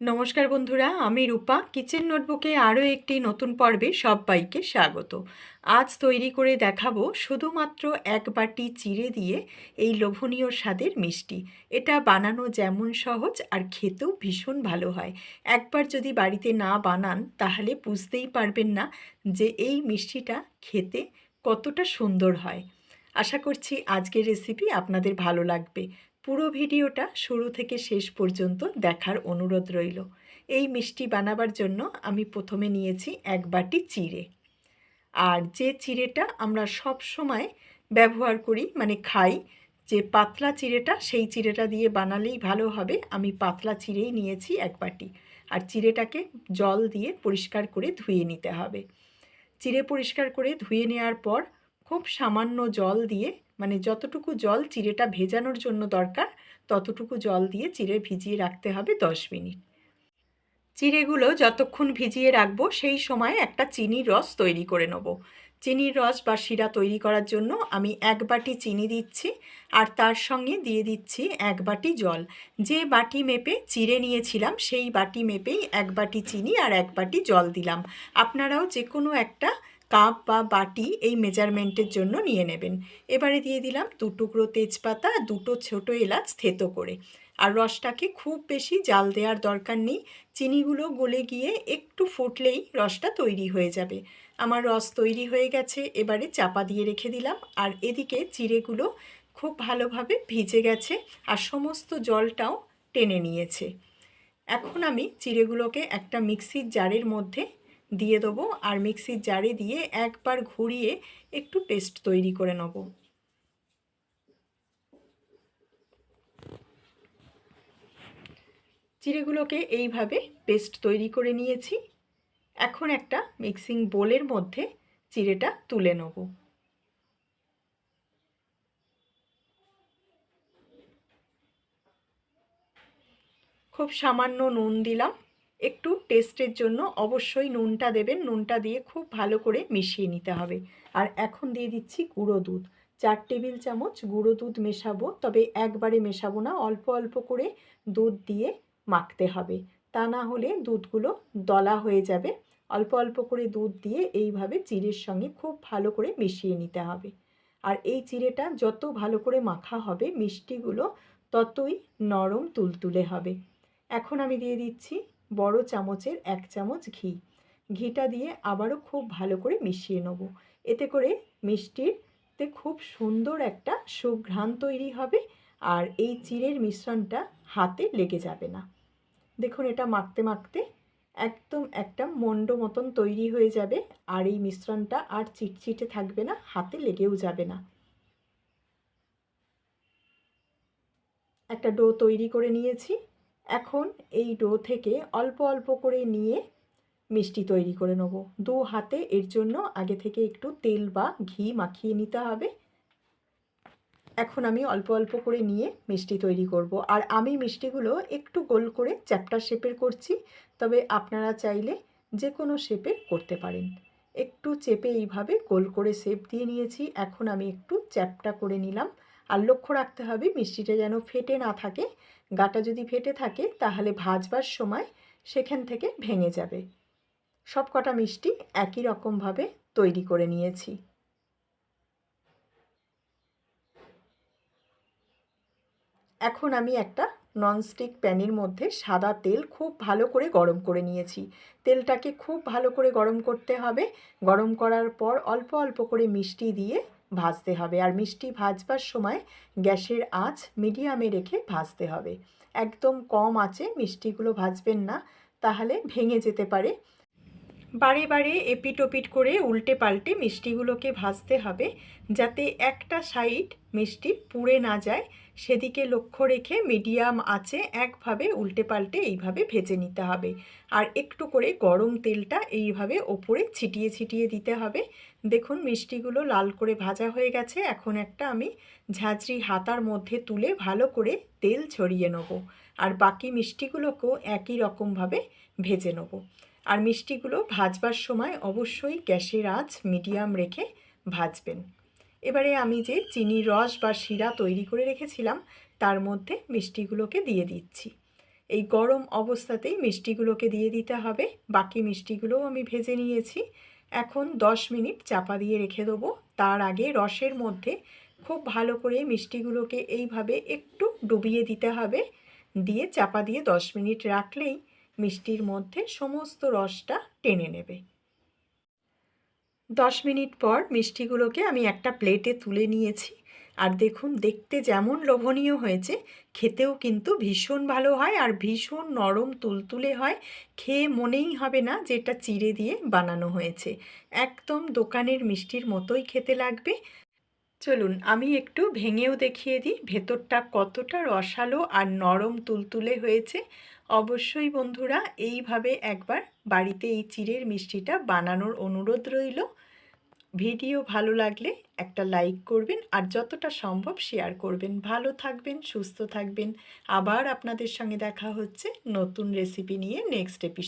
নমস্কার বন্ধুরা, আমি রূপা। কিচেন নোটবুকে আরও একটি নতুন পর্বে সবাইকে স্বাগত। আজ তৈরি করে দেখাবো শুধুমাত্র এক বাটি চিড়ে দিয়ে এই লোভনীয় স্বাদের মিষ্টি। এটা বানানো যেমন সহজ আর খেতেও ভীষণ ভালো হয়। একবার যদি বাড়িতে না বানান, তাহলে বুঝতেই পারবেন না যে এই মিষ্টিটা খেতে কতটা সুন্দর হয়। আশা করছি আজকের রেসিপি আপনাদের ভালো লাগবে। পুরো ভিডিওটা শুরু থেকে শেষ পর্যন্ত দেখার অনুরোধ রইল। এই মিষ্টি বানাবার জন্য আমি প্রথমে নিয়েছি এক বাটি চিড়ে। আর যে চিড়েটা আমরা সব সময় ব্যবহার করি মানে খাই, যে পাতলা চিড়েটা, সেই চিড়েটা দিয়ে বানালেই ভালো হবে। আমি পাতলা চিড়েই নিয়েছি এক বাটি। আর চিড়েটাকে জল দিয়ে পরিষ্কার করে ধুয়ে নিতে হবে। চিড়ে পরিষ্কার করে ধুয়ে নেওয়ার পর খুব সামান্য জল দিয়ে মানে যতটুকু জল চিড়েটা ভেজানোর জন্য দরকার, ততটুকু জল দিয়ে চিড়ে ভিজিয়ে রাখতে হবে দশ মিনিট। চিড়েগুলো যতক্ষণ ভিজিয়ে রাখব, সেই সময় একটা চিনির রস তৈরি করে নেব। চিনির রস বা শিরা তৈরি করার জন্য আমি এক বাটি চিনি দিচ্ছি আর তার সঙ্গে দিয়ে দিচ্ছি এক বাটি জল। যে বাটি মেপে চিড়ে নিয়েছিলাম, সেই বাটি মেপেই এক বাটি চিনি আর এক বাটি জল দিলাম। আপনারাও যে কোনো একটা কাপ বা বাটি এই মেজারমেন্টের জন্য নিয়ে নেবেন। এবারে দিয়ে দিলাম দু টুকরো তেজপাতা, দুটো ছোট এলাচ থেতো করে। আর রসটাকে খুব বেশি জাল দেওয়ার দরকার নেই। চিনিগুলো গলে গিয়ে একটু ফুটলেই রসটা তৈরি হয়ে যাবে। আমার রস তৈরি হয়ে গেছে, এবারে চাপা দিয়ে রেখে দিলাম। আর এদিকে চিড়েগুলো খুব ভালোভাবে ভিজে গেছে আর সমস্ত জলটাও টেনে নিয়েছে। এখন আমি চিড়েগুলোকে একটা মিক্সির জারের মধ্যে দিয়ে দেবো আর মিক্সির জারে দিয়ে একবার ঘুরিয়ে একটু পেস্ট তৈরি করে নেব। চিড়েগুলোকে এইভাবে পেস্ট তৈরি করে নিয়েছি। এখন একটা মিক্সিং বোলের মধ্যে চিড়েটা তুলে নেব। খুব সামান্য নুন দিলাম। একটু টেস্টের জন্য অবশ্যই নুনটা দেবেন। নুনটা দিয়ে খুব ভালো করে মিশিয়ে নিতে হবে। আর এখন দিয়ে দিচ্ছি গুঁড়ো দুধ। চার টেবিল চামচ গুঁড়ো দুধ মেশাবো, তবে একবারে মেশাবো না, অল্প অল্প করে দুধ দিয়ে মাখতে হবে। তা না হলে দুধগুলো দলা হয়ে যাবে। অল্প অল্প করে দুধ দিয়ে এইভাবে চিড়ের সঙ্গে খুব ভালো করে মিশিয়ে নিতে হবে। আর এই চিড়েটা যত ভালো করে মাখা হবে, মিষ্টিগুলো ততই নরম তুলতুলে হবে। এখন আমি দিয়ে দিচ্ছি বড় চামচের এক চামচ ঘি। ঘিটা দিয়ে আবারও খুব ভালো করে মিশিয়ে নেব। এতে করে মিষ্টিরতে খুব সুন্দর একটা সুঘ্রাণ তৈরি হবে আর এই চিড়ের মিশ্রণটা হাতে লেগে যাবে না। দেখুন এটা মাখতে মাখতে একদম একটা মন্ড মতন তৈরি হয়ে যাবে আর এই মিশ্রণটা আর চিটচিটে থাকবে না, হাতে লেগেও যাবে না। একটা ডো তৈরি করে নিয়েছি। এখন এই ডো থেকে অল্প অল্প করে নিয়ে মিষ্টি তৈরি করে নেব। দু হাতে এর জন্য আগে থেকে একটু তেল বা ঘি মাখিয়ে নিতে হবে। এখন আমি অল্প অল্প করে নিয়ে মিষ্টি তৈরি করব। আর আমি মিষ্টিগুলো একটু গোল করে চ্যাপটা শেপের করছি, তবে আপনারা চাইলে যে কোনো শেপের করতে পারেন। একটু চেপে এইভাবে গোল করে শেপ দিয়ে নিয়েছি। এখন আমি একটু চ্যাপটা করে নিলাম। আর লক্ষ্য রাখতে হবে মিষ্টিটা যেন ফেটে না থাকে। গাটা যদি ফেটে থাকে তাহলে ভাজবার সময় সেখান থেকে ভেঙে যাবে। সব কটা মিষ্টি একই রকমভাবে তৈরি করে নিয়েছি। এখন আমি একটা ননস্টিক প্যানের মধ্যে সাদা তেল খুব ভালো করে গরম করে নিয়েছি। তেলটাকে খুব ভালো করে গরম করতে হবে। গরম করার পর অল্প অল্প করে মিষ্টি দিয়ে ভাজতে হবে। আর মিষ্টি ভাজবার সময় গ্যাসের আঁচ মিডিয়ামে রেখে ভাজতে হবে। একদম কম আঁচে মিষ্টিগুলো ভাজবেন না, তাহলে ভেঙে যেতে পারে। বারে বারে এপিট ওপিট করে উল্টে পাল্টে মিষ্টিগুলোকে ভাজতে হবে যাতে একটা সাইড মিষ্টি পুড়ে না যায়। সেদিকে লক্ষ্য রেখে মিডিয়াম আঁচে একভাবে উল্টে পাল্টে এইভাবে ভেজে নিতে হবে। আর একটু করে গরম তেলটা এইভাবে ওপরে ছিটিয়ে ছিটিয়ে দিতে হবে। দেখুন মিষ্টিগুলো লাল করে ভাজা হয়ে গেছে। এখন একটা আমি ঝাঁঝরি হাতার মধ্যে তুলে ভালো করে তেল ছড়িয়ে নেব। আর বাকি মিষ্টিগুলোকেও একই রকমভাবে ভেজে নেব। আর মিষ্টিগুলো ভাজবার সময় অবশ্যই গ্যাসের আঁচ মিডিয়াম রেখে ভাজবেন। এবারে আমি যে চিনির রস বা শিরা তৈরি করে রেখেছিলাম, তার মধ্যে মিষ্টিগুলোকে দিয়ে দিচ্ছি। এই গরম অবস্থাতেই মিষ্টিগুলোকে দিয়ে দিতে হবে। বাকি মিষ্টিগুলোও আমি ভেজে নিয়েছি। এখন দশ মিনিট চাপা দিয়ে রেখে দেবো। তার আগে রসের মধ্যে খুব ভালো করে মিষ্টিগুলোকে এইভাবে একটু ডুবিয়ে দিতে হবে। দিয়ে চাপা দিয়ে দশ মিনিট রাখলেই মিষ্টির মধ্যে সমস্ত রসটা টেনে নেবে। দশ মিনিট পর মিষ্টিগুলোকে আমি একটা প্লেটে তুলে নিয়েছি। আর দেখুন, দেখতে যেমন লোভনীয় হয়েছে, খেতেও কিন্তু ভীষণ ভালো হয় আর ভীষণ নরম তুলতুলে হয়। খেয়ে মনেই হবে না যে এটা চিড়ে দিয়ে বানানো হয়েছে। একদম দোকানের মিষ্টির মতোই খেতে লাগবে। চলুন, আমি একটু ভেঙেও দেখিয়ে দিই, ভেতরটা কতটা রসালো আর নরম তুলতুলে হয়েছে। অবশ্যই বন্ধুরা, এইভাবে একবার বাড়িতে এই চিড়ের মিষ্টিটা বানানোর অনুরোধ রইল। ভিডিও ভালো লাগলে একটা লাইক করবেন আর যতটা সম্ভব শেয়ার করবেন। ভালো থাকবেন, সুস্থ থাকবেন। আবার আপনাদের সঙ্গে দেখা হচ্ছে নতুন রেসিপি নিয়ে নেক্সট এপিসোড।